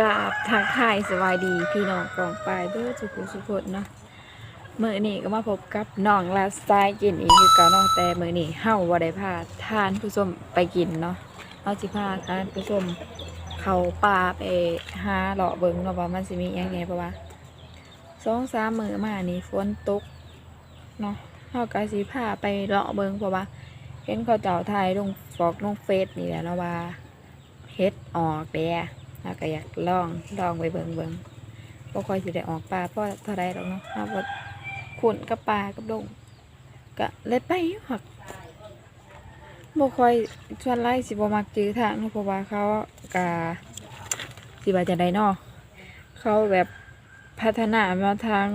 กราบทักทายสวัสดีพี่น้องกองปลายเด้อสุขุสุขดเนาะเมื้อนี้ก็มาพบกับน้องลาสไตล์กินอีกคือเก่าเนาะแต่เมื้อนี้เฮาบ่าได้พาทานผู้ชมไปกินเนาะเฮาสิพาทานผู้ชมเขาป่าไปหาเลาะเบิงเนาะว่ามันสิมีหยังไงเพราะว่าสองสามมือมานี่ฝนตกเนาะเฮาก็สิพาไปเลาะเบิงเพราะว่าเห็นเขาเจ้าถ่ายลงฟอกลงเฟซนี่แหละเนาะว่าเฮ็ดออกแด เราก็อยากลองลองไปเบิงเบิงบ่ค่อยสิได้ออกปลาเพราะเท่าไรหรอกเนาะเอาบ่ขุนกับปลากับดงก็เลยไปหักบ่ค่อยชวนไล่สิบ่มักจื้อทางเนาะเพราะว่าเขากะสิว่าจะได้เนาะเขาแบบพัฒนามาทาง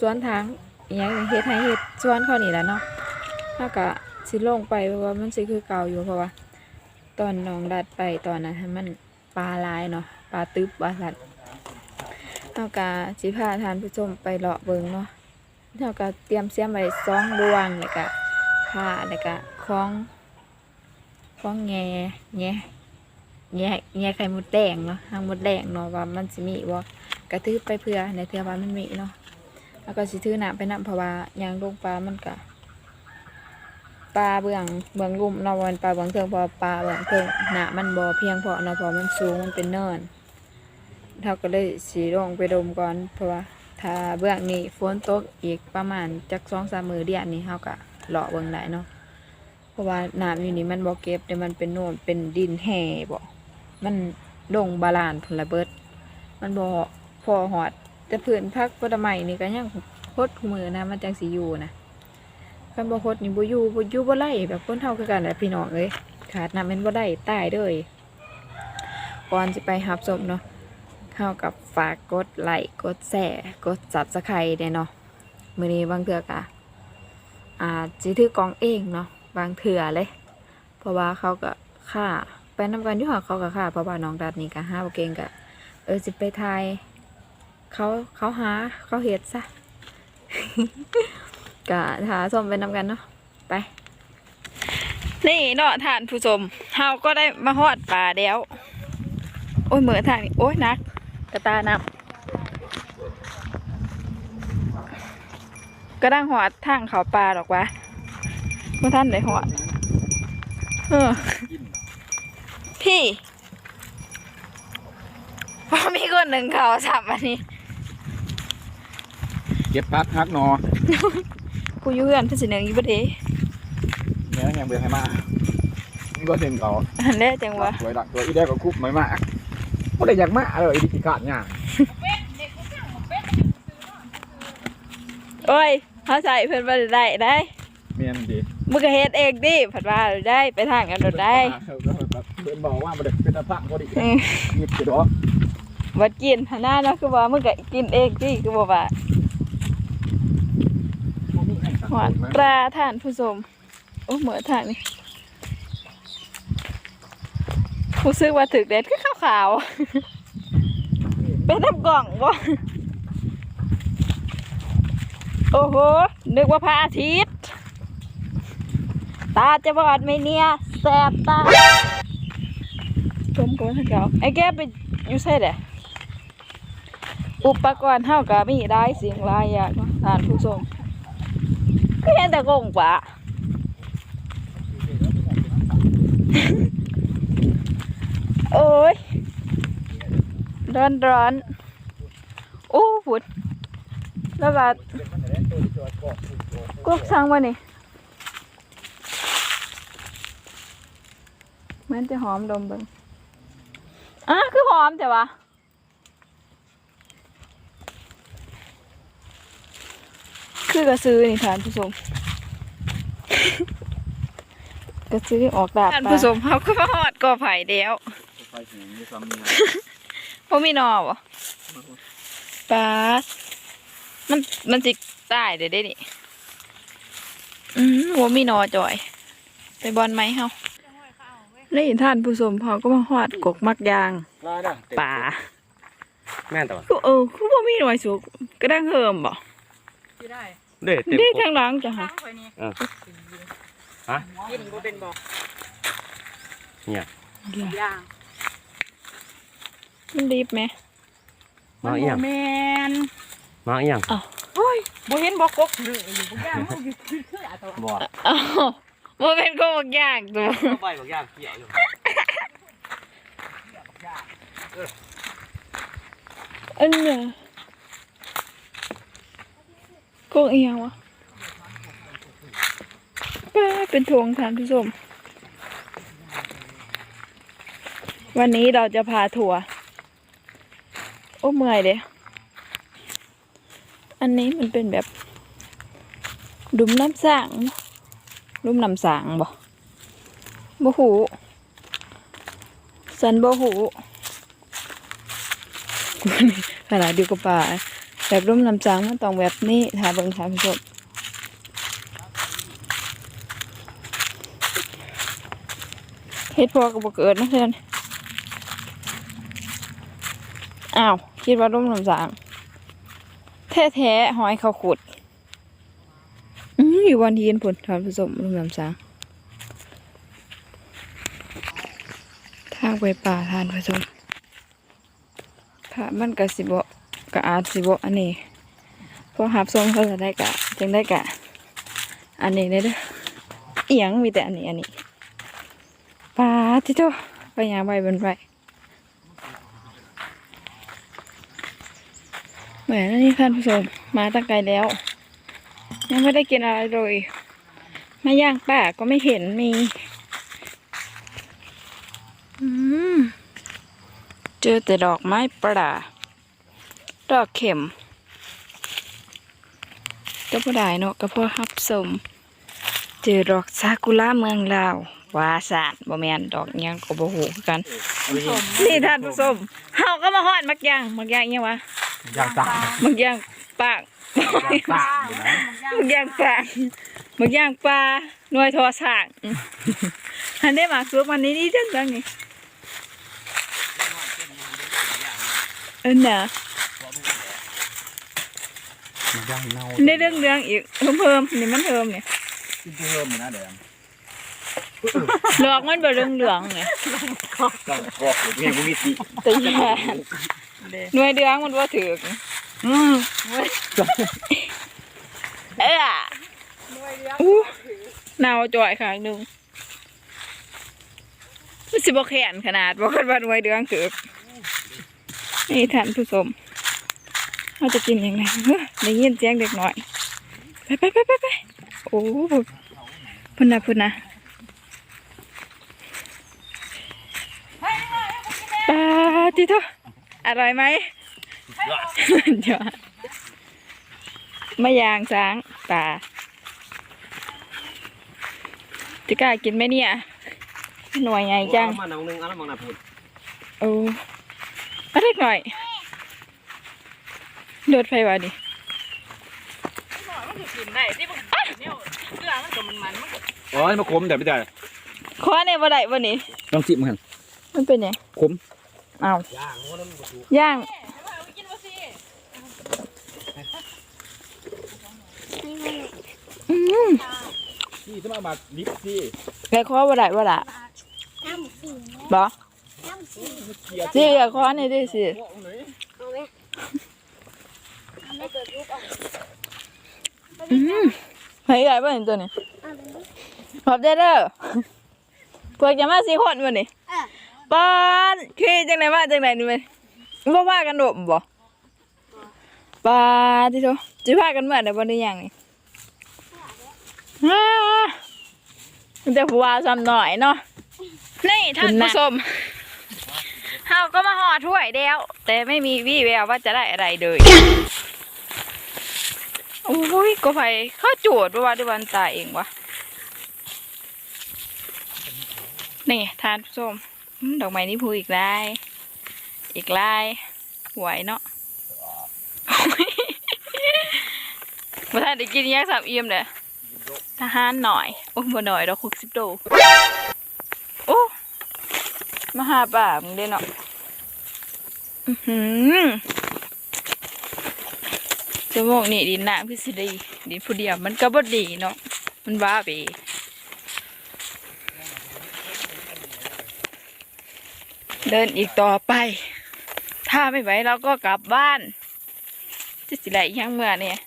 สวนทางอหยังเฮ็ดให้เฮ็ดสวนเขานี่แหละเนาะถ้าก็สิลงไปเพราะว่ามันสิคือเก่าอยู่เพราะว่า ตอนน้องดัดไปตอนนั้นมันปลาลายเนาะ ปลาตึบว่าสัตว์เท่ากับสิพาทานผู้ชมไปเลาะเบิงเนาะเท่ากับเตรียมเสียมไว้สองดวงแล้วก็ผ้าแล้วก็คล้องคล้องแง่แง่แง่แง่ไข่มดแดงเนาะทางมดแดงเนาะว่ามันสิมีบ่กระทืบไปเพื่อในเทือว่ามันมีเนาะแล้วก็สิถือหนาไปนํเพราะว่ายางลงปลามันก็ปลาเบื้องเบื้องลุ่มเนาะวันปลาเบื้องเทิงพอปลาเบื้องเทิงหนามันบ่เพียงพอเนาะเพอมันสูงมันเป็นเนิน เท่าก็เลยสีลงไปดมก่อน เพราะว่าถ้าเบื้องนี้ฝนตกอีกประมาณจักสองสามมือเดียวนี้เฮาก็เลาะเบิ่งได้เนาะเพราะว่าน้ำอยู่นี่มันบ่เก็บแต่มันเป็นโน่นเป็นดินแห่บ่มันดงบาลานพละเบิด มันบ่พอหอดแต่พื้นพักผลไม้นี่ก็ยังพดคู่มือนะมันจังสิอยู่นะคันบ่พดนี่บ่อยู่บ่อยู่บ่ไล่แบบคนเฮากันแหละพี่น้องเอ้ยขาดน้ำม่นบ่ได้ตายเด้ยก่อนสิไปรับชมเนาะ เฮากับฝากกดไลค์กดแชร์กด Subscribe ได้เนาะมือนี้บางเทื่อก็อาจสิถือกองเองเนาะบางเทื่อเลย เพราะว่าเขาก็ค่าไปนำกันยู่หเขาก็ค่าเพราะว่าน้องดัดนี่ก็ห้าบ่เก่งก็เออสิไปถ่ายเขาเขาหาเขาเห็ดซะกะหาส้มไปนำกันเนาะไป นี่เนาะท่านผู้ชมเฮาก็ได้มาฮอดป่าแล้ว โอ้ยเหมือทางนี้โอ้ยนัก กระตานับก็ดังหอดทางเขาป่าหรอกวะเมื่อท่านได้หอดเออพี่พอมีคนหนึ่งเขาสับอันนี้ เก็บพักพักหนอกูอยู่เพื่อนเพื่อนสิหนึ่งอยู่บ่เด้เนี่ยยังเบื่อให้มากนี่ก็เซ็นเขาอันแรกจังวะสวยดักตัวอีแดกก็คุบไม่มาก ก็ได้อยากมาเลยอีดิขาดเนี่ยโอ้ยเขาใส่เพื่อนบ่ได้ได้เมียนดีมึงก็เฮ็ดเองดิผัดว่าได้ไปทางกันโดดได้เดินบอกว่ามันเป็นตะพังพอดีอืมหยิบจะดอกบัดกินหนหน้าเนาะคือว่ามึงก็กินเองดิคือบอกว่าหวานปลาท่านผู้ชมโอ้เหมือทางนี่ รู้สึกว่าถึกเด็ดคือขาวๆเป็นน้ำกล่องบ่โอ้โห นึกว่าพระอาทิตย์ ตาจะบอดไหมเนี่ยแสบตาชมกันทั้งเก่าไอ้แกไปอยู่ใช่เด้อุปกรณ์เท่ากับมีได้เสียงหลายอย่างท่านผู้ชมก็เห็นแต่กงปะ โอ้ยร้อนร้อนโอ้ฝุ่นแล้วแบบกวกช่างวะนี่มันจะหอมดมเบิ่งอะคือหอมแต่ว่าคือกระซื้อนี่ท่านผู้ชมกระซื้อออกดาบท่านผู้ชมเขาก็มาหอดกอไผ่เดียว ไฟถึงมีความมีพวกมีหนอวะปลาดมันมันสิตายเดี๋ยวได้นี่อืมหัวมีหนอจ่อย ไปบอลไหมเฮานี่ท่านผู้ชมเขาก็มาหอดกกมักยางลาด่ะป่าแม่นตัวคือเออคือว่ามีหน่วยสุกก็ดังเฮิมบ่เด้เต็มดีครทาบงหลังจ้ะฮะฮะกินบ่เป็นบ่เนี่ยย่าง มันรีบไหมมาอีหยังแมนมาอีหยังโอ้ยบ่เห็นบ่กกเลยอยู่บ่ย่างมันอยู่คือๆอะตัวบ่อ้าวบ่เป็นโกกยากตัวไปบักย่างเกี่ยวอยู่อันเนี่ยโกกอีหยังวะป้าเป็นทงท่านผู้ชมวันนี้เราจะพาทัวร์โอ้เมื่อยเลยอันนี้มันเป็นแบบดุมน้ำสางดุมน้ำสางบ่บ่หูสันบ่หูขนาดดียวกับป่าแบบร่มน้ำจางมันต้องแบบนี้ทาเบิ่งทาผู้ชมเฮ็ดพอกับบ่เกิดนะเพื่อนอ้าว คิดว่าร่มน้ำจางแท้ๆหอยเขาขุดอยู่วันทีนผลทานผสมร่มน้ำจางทางไปป่าทานผสมค่ะมันก็สิบก็อาสิบอันนี้พอหับส้มเขาจะได้กะจึงได้กะ อันนี้เลยเด้อเอียงมีแต่อันนี้อันนี้ปลาที่โตไปยางใบบนไป หมือนนี่ท่านผู้ชมมาตั้งไกลแล้ว ยังไม่ได้กินอะไรเลยมาย่างป่าก็ไม่เห็นมี อืมเจอแต่ดอกไม้ประดาดอกเข็มก็บ่ได้เนาะก็พอฮับสมเจอดอกซากุระเมืองลาววาสานบ่แม่นดอกหยังก็บ่ฮู้คือกัน นี่ท่านผู้ชมเฮาก็มาฮอดมักย่างมักย่างอิหยังวะ ย่างสั่งมักย่างปากย่างสั่งอยู่นะมักย่างปากมักย่างปลาหน่วยทอสร้างอันได้มาซุปอันนี้นี่จังจังนี่เออน่ะย่างเน่าได้เรื่องเรื่องอีกเพิ่มเพิ่มนี่มันเพิ่มเนี่ยกินเพิ่มอยู่นะเดี๋ยวหลอกมันบ่เรื่องเหลืองเนี่ยต้องกรอกอยู่เนี่ยมึงมีสีแต่แย่ หน่วยเดืองมันว่าถือกอืมเอ้ออู้หนาวจ่อยข้างหนึงมันสิบ่แขนขนาดบ่คันว่าหน่วยเดืองถือกนี่ท่านผู้ชมเราจะกินยังไงเฮ้อได้ยินเสียงเด็กน้อยไปไปไปไปไปโอ้พุ่นนะพุ่นนะปลาจิโต อร่อยไหมเดี๋ยวมะยางช้างปลาจะกล้ากินไหมเนี่ย หน่วยใหญ่จังมาหนังนึงอันนั้นมังน่ะพูดโอ้มาเล็กหน่อยโดดไฟวะดิมันสิกินได้ที่บ่เนี่ยเกลือมันก็มันมันมันก็โอ้ยมาขมแต่ไม่ได้คว้าในบ่ได้บ่นี่ต้องจิบมันมันเป็นไงขม อ้าวย่างมันบ่ถูกย่างเอาไปกินบ่สิอืมนี่จะมาบาดลิฟซี่แกคว้าบ่ได้บ่ล่ะบ่สิอยากคว้าในอยดิสิอืมเฮ้ยใหญ่ป่ะเห็นตัวนี้ขอบใจเด้อพวกจะมาสี่คนวันนี้ ปานขี่จังไหนมาจังไหนนี่มันบ่พากันโดดบ่ปาที่โตจะพากันเมื่อไหร่บ่ได้ยังนี่อ้ามันจะผัวซ้ำหน่อยเนาะนี่ท่านผู้ชมเฮาก็มาห่อถ้วยแล้วแต่ไม่มีวี่แววว่าจะได้อะไรเลยโอ้ยก็ไปเข้าโจทย์ว่าด้วยวันตายเองวะนี่ทานผู้ชม ดอกไม้นี่พูอีกลาย อีกลายหวยเนาะมาทานได้กินแยกสามเอี่ยมเลยทหารหน่อย โอ้บ่หน่อยเราคุกสิบโดโอ้มาหาป่ามึงได้เนาะอือหือจะบอกนี่ดินน้ำคือสิดีดินผู้เดียวมันก็บ่ดีเนาะมันบ้าไป เดินอีกต่อไปทถ้าไม่ไหวเราก็กลับบ้านจะสิไหลยังเมื่อเนี่ย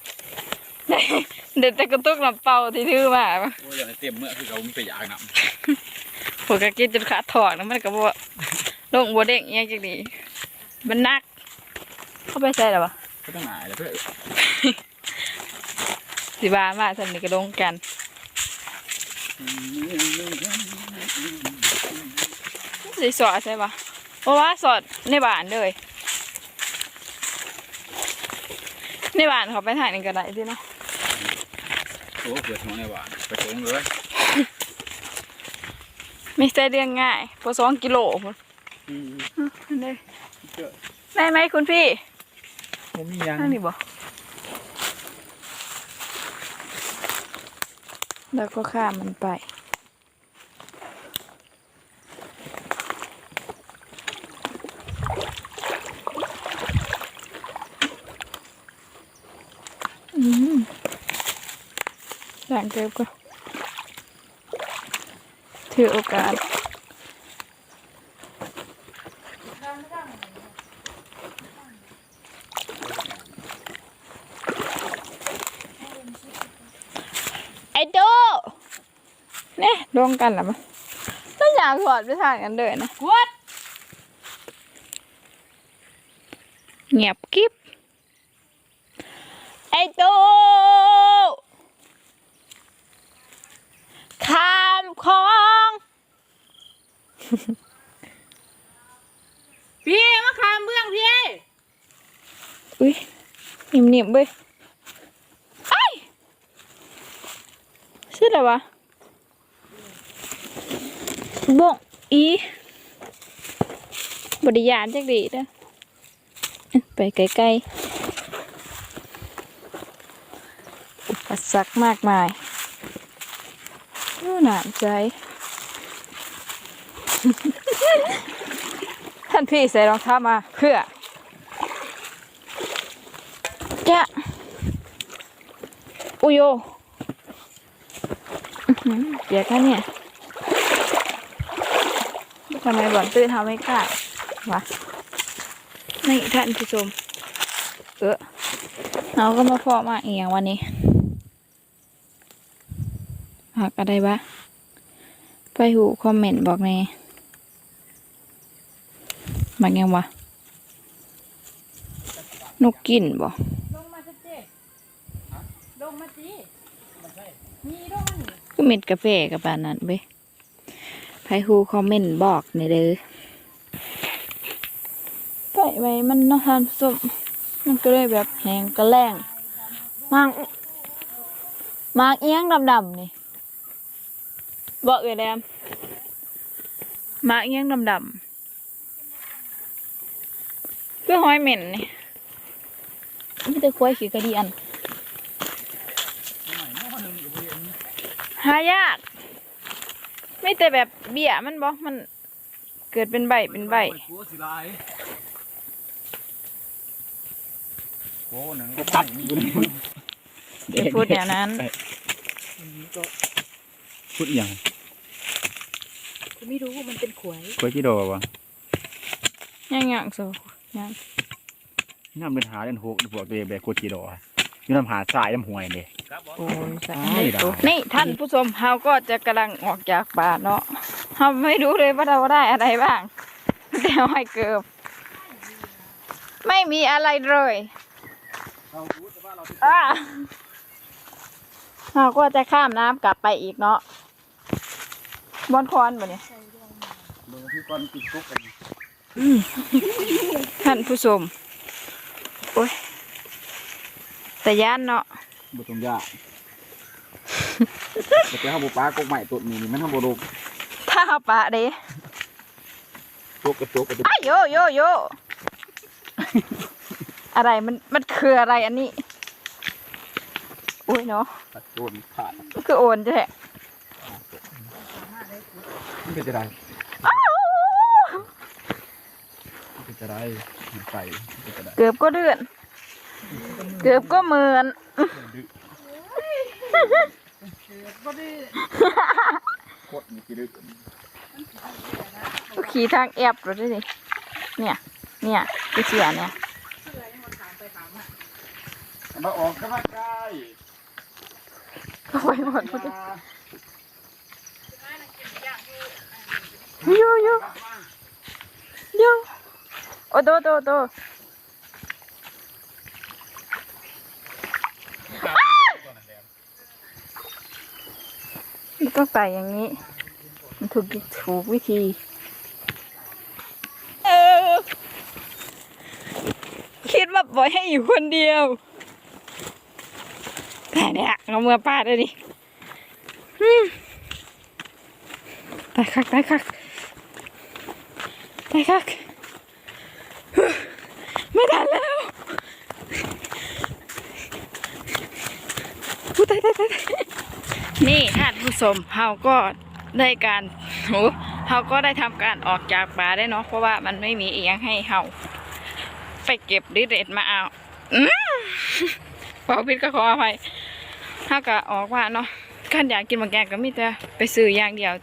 เด็ดแต่กระตุกลำเป่าที่ถือมาโอ้ยอย่างเต็มเมื่อคือเราไม่ไปอยากนพวกกะกินจนขาถอดนะมันก็บ่ลงบ่เด้งอิหยังจังดีมันหนัก เข้าไปใส่แล้วปะำก็ต้องหายเลยเพื่อสิบามาสำนี่ก็ลงกันสิสอดใช่ปะ เพราะว่าสอดในบ้านเลย ในบ้านเขาไปถ่ายนี่ก็ได้ดิเนาะโอ้เผื่อท้องในหวานไปท้องเลยไม่ใช่เรื่องง่ายพอสองกิโลพุ่นได้ได้ไหมคุณพี่ผมมียังนั่นนี่บ่แล้วก็ข้ามมันไป อืมหลัง เก็บก็ถือโอกาสไอ้โดเนี่ยรวมกันแล้วมั้ยต้องอยากถอดไปทางกันเลยนะกวดเงียบกิ๊บไอ้โด ข้ามคลองพี่มาขามเบื้องพี่อุ้ยนิ่มๆเว้ยไอ้ชื่ออะไรวะบงอีบริยานจักดีเด้ออื้อไปไกลๆอุปสรรคมากมายดู หนามใจท่านพี่ใส่รองเท้ามาเพื่อจะอุยโยเดี๋ยวกันเนี่ยทำไมบ่อนตื้อทำไม่กล้าวะนี่ท่านผู้ชมเออเราก็มาพอมาเอียงวันนี้ หักอะไรบ้าไปหูคอมเมนต์บอกแน่มักยังวะนกกินบ่ลงมาสิเจ๊ลงมาสิมีลงมานี่ก็เม็ดกาแฟกับปานนั้นเว้ยไพฮูคอมเมนต์บอกในอยเด้อไปไว้มันเนาะทานผู้ชมมันก็เลยแบบแหงกระแรงมากมากเอียงดำๆนี่ บอกเลยแดมมากเอียงดำๆเพื่อห้อยเหม็นนี่ไม่ได้ควายขี้กระดีอันหายาก ไม่แต่แบบเบี้ยมันบอกมันเกิดเป็นใบเป็นใบกลัวสิลายโอ้หนังก็ตัดอยู่นี่อย่าพูดแนวนั้น พูดอย่างกูไม่รู้มันเป็นขวยกล้วยจีโดวะย่างย่างโซย่างน้ำเป็นหาเล่นหกพวกเดแบบกล้วยจีโดอะอยู่น้ำหาทรายน้ำห้วยเด้ครับบอสโอ้ยสาไม่ได้นี่ท่านผู้ชมเฮาก็จะกำลังออกจากป่าเนาะเฮาไม่รู้เลยว่าเราได้อะไรบ้างแต่ห้อยเกือบไม่มีอะไรเลยอ่าเราก็จะข้ามน้ำกลับไปอีกเนาะ บอนคอนบ่เนี่ยเบอร์ที่ก้อนติดคุกกันท่านผู้ชมโอ้ยแต่ย่านเนาะบุตรงยากแต่ถ้าบุปลากกใหม่ตัวนี้นี่มันทำบุรุษถ้าเอาปะเด้ตกกระตกกระตกอ้ายโยโยโยอะไรมันมันคืออะไรอันนี้ อุ้ยเนาะตัดโดนขาดมันคือโอนใช่ มันเป็นจะไรมันเป็นจะไรมันใส่มันเป็นจะไรเกือบก็เดือน เกือบก็เหมือนโคตรมีกี่ดึกขี่ทางแอบรถด้วยดิเนี่ย เนี่ยคือเสือเนี่ยมาออกกำลังกายเอาไว้หมดหมดเลย ยูยูยูโอ้โตโตโตมันต้องใส่อย่างนี้ มันถูกถูกวิธีเออคิดว่าปล่อยให้อยู่คนเดียวแต่เนี่ยเอามือปาดเลยดิอืมตายคักตายคัก ตายคักไม่ทันแล้วอุ๊ยตายตายตายนี่ท่านผู้ชมเฮาก็ได้การโหเฮาก็ได้ทำการออกจากป่าได้เนาะเพราะว่ามันไม่มีเอียงให้เฮาไปเก็บดิเรตมาเอาอืมขอพิดก็ขออภัยถ้าก็ออกว่าเนาะขั้นอยากกินบางแกงก็มีแต่ไปซื้ออย่างเดียว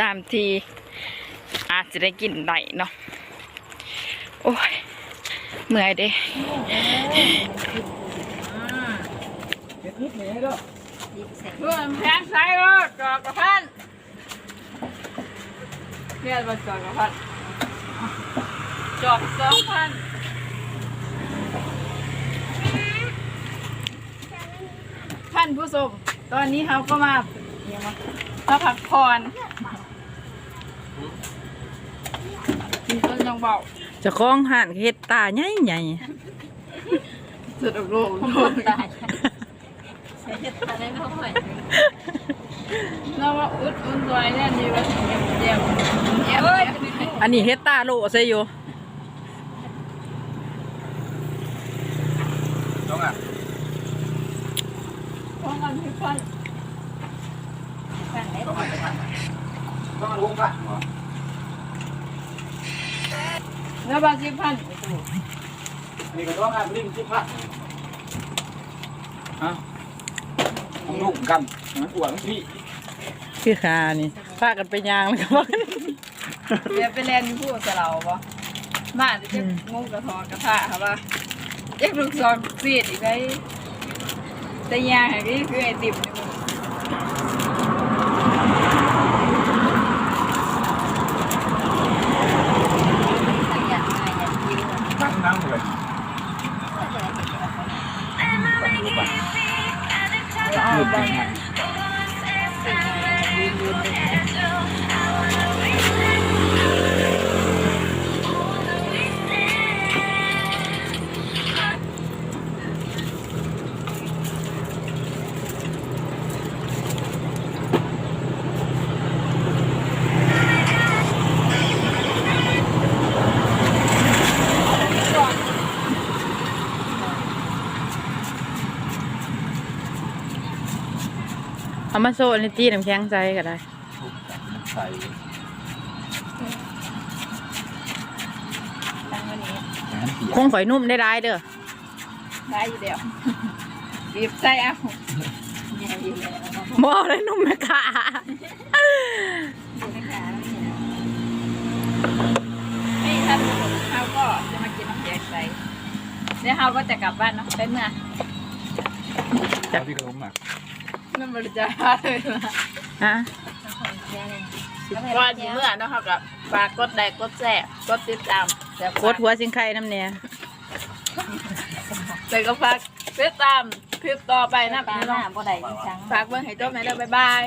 ตามที จะได้กินได้เนาะโอ้ยเมื่อยเด้เพื่อนแพงใส่รถจอกกระพันเพื่อนมาจอกกระพันจอกสองพันท่านผู้ชมตอนนี้เขาก็มาเดี๋ยวมามาพักผ่อนมี ต้นยังเบาเจะคล้าของห่านเฮ็ดตาใหญ่ใหญ่สุดอกโลกโลกตายเราว่าอุดอุ่นสวยแน่ดีว่าเยี่ยมเยี่ยมเยี่ยมเอ้ยอันนี้เฮ็ดตาโลใส่อยู่ต้องอะของกันพี่ฟันต้องอะต้องอะ วงพันเหรอแล้วบาสิพันนี่ก็ต้องอะลิงที่พันฮะต้องลุ่มกันมันอ้วนพี่คือขานี่พากันไปย่างแล้วก็ว่าเดี๋ยวไปแลนอยู่พูดกับเราปะมาจะจะงงกระทอกระทะค่ะว่าเอ็กลูกซองซีดอีกไงแต่ยาแห่งนี้คือไอติมนี่มึ มาโซ่ในตีน้ำแข็งใจก็ได้ใส่ตั้งวันนี้น้ำเสียคงข่อยนุ่มได้ได้เด้อได้อยู่เดียวบีบใส่เอาบ่ได้นุ่มแม่ค่ะนี่ท่านผู้ชมเขาก็จะมากินน้ำแข็งใสเดี๋ยวเขาก็จะกลับบ้านเนาะไปเมื่อจากพี่ขนมอะนั่นบริจาคเลยนะ ฮะก่อนที่เมื่อเนาะเขากับฝากกดไลค์กดแชร์กดติดตามแต่โคตรหัวสิงไข่น้ำเนี่ยแต่ก็ฝากติดตามคลิปต่อไปนะปลาพี่หน้อน้างบ่ได้อีกครั้งฝากเบิ่งให้จบไหมเด้อบ๊ายบาย